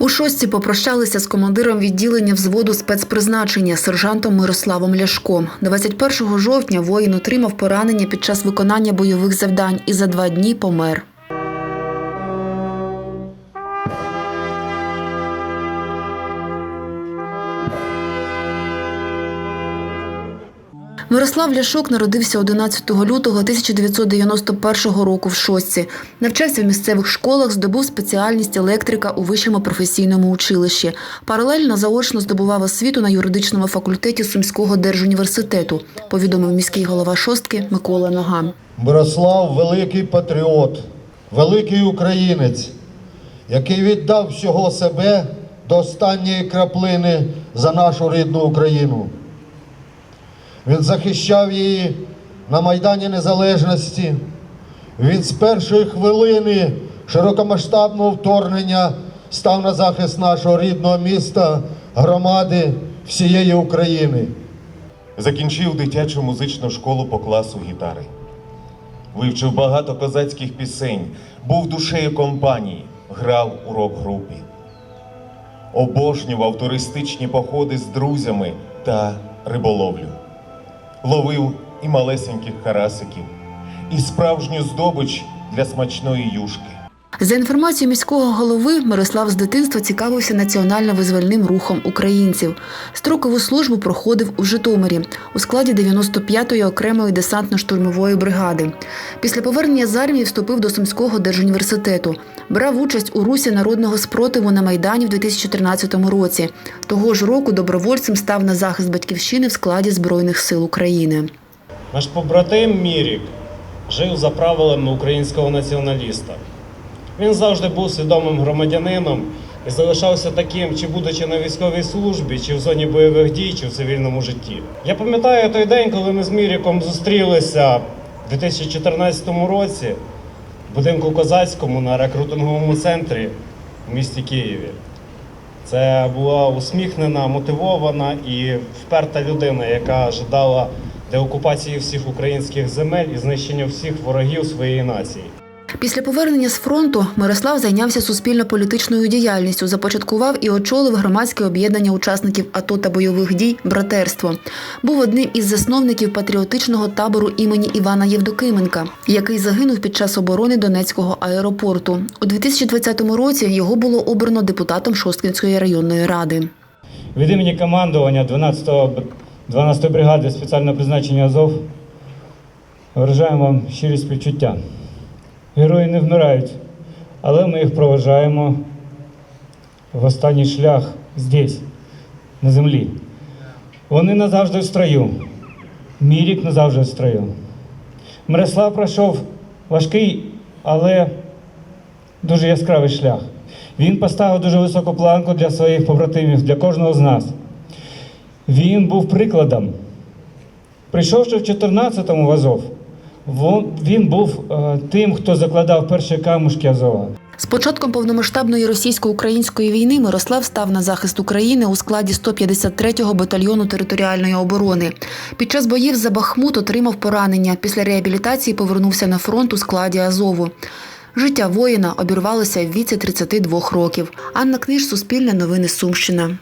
У шостці попрощалися з командиром відділення взводу спецпризначення сержантом Мирославом Ляшком. 21 жовтня воїн отримав поранення під час виконання бойових завдань і за два дні помер. Мирослав Ляшок народився 11 лютого 1991 року в Шостці. Навчався в місцевих школах, здобув спеціальність електрика у вищому професійному училищі. Паралельно заочно здобував освіту на юридичному факультеті Сумського держуніверситету, повідомив міський голова Шостки Микола Ноган. Мирослав великий патріот, великий українець, який віддав всього себе до останньої краплини за нашу рідну Україну. Він захищав її на Майдані Незалежності. Він з першої хвилини широкомасштабного вторгнення став на захист нашого рідного міста, громади всієї України. Закінчив дитячу музичну школу по класу гітари. Вивчив багато козацьких пісень, був душею компанії, грав у рок-групі. Обожнював туристичні походи з друзями та риболовлю. Ловив і малесеньких карасиків, і справжню здобич для смачної юшки. За інформацією міського голови, Мирослав з дитинства цікавився національно-визвольним рухом українців. Строкову службу проходив у Житомирі у складі 95-ї окремої десантно-штурмової бригади. Після повернення з армії вступив до Сумського держуніверситету. Брав участь у русі народного спротиву на Майдані в 2013 році. Того ж року добровольцем став на захист батьківщини в складі Збройних сил України. Наш побратим Мірік жив за правилами українського націоналіста. Він завжди був свідомим громадянином і залишався таким, чи будучи на військовій службі, чи в зоні бойових дій, чи в цивільному житті. Я пам'ятаю той день, коли ми з Міріком зустрілися в 2014 році в будинку козацькому на рекрутинговому центрі в місті Києві. Це була усміхнена, мотивована і вперта людина, яка жадала деокупації всіх українських земель і знищення всіх ворогів своєї нації. Після повернення з фронту Мирослав зайнявся суспільно-політичною діяльністю, започаткував і очолив громадське об'єднання учасників АТО та бойових дій Братерство. Був одним із засновників патріотичного табору імені Івана Євдокименка, який загинув під час оборони Донецького аеропорту. У 2020 році його було обрано депутатом Шосткинської районної ради. Від імені командування 12-го б- 12-ї бригади спеціального призначення Азов виражаємо вам щирі співчуття. Герої не вмирають, але ми їх проважаємо в останній шлях здесь, на землі. Вони назавжди в строю. Мірік назавжди в строю. Мирослав пройшов важкий, але дуже яскравий шлях. Він поставив дуже високу планку для своїх побратимів, для кожного з нас. Він був прикладом. Прийшовши в 14-му в Азов, він був е, тим, хто закладав перші камушки Азова. З початком повномасштабної російсько-української війни Мирослав став на захист України у складі 153-го батальйону територіальної оборони. Під час боїв за Бахмут отримав поранення. Після реабілітації повернувся на фронт у складі Азову. Життя воїна обірвалося в віці 32 років. Анна Книж, Суспільне новини Сумщина.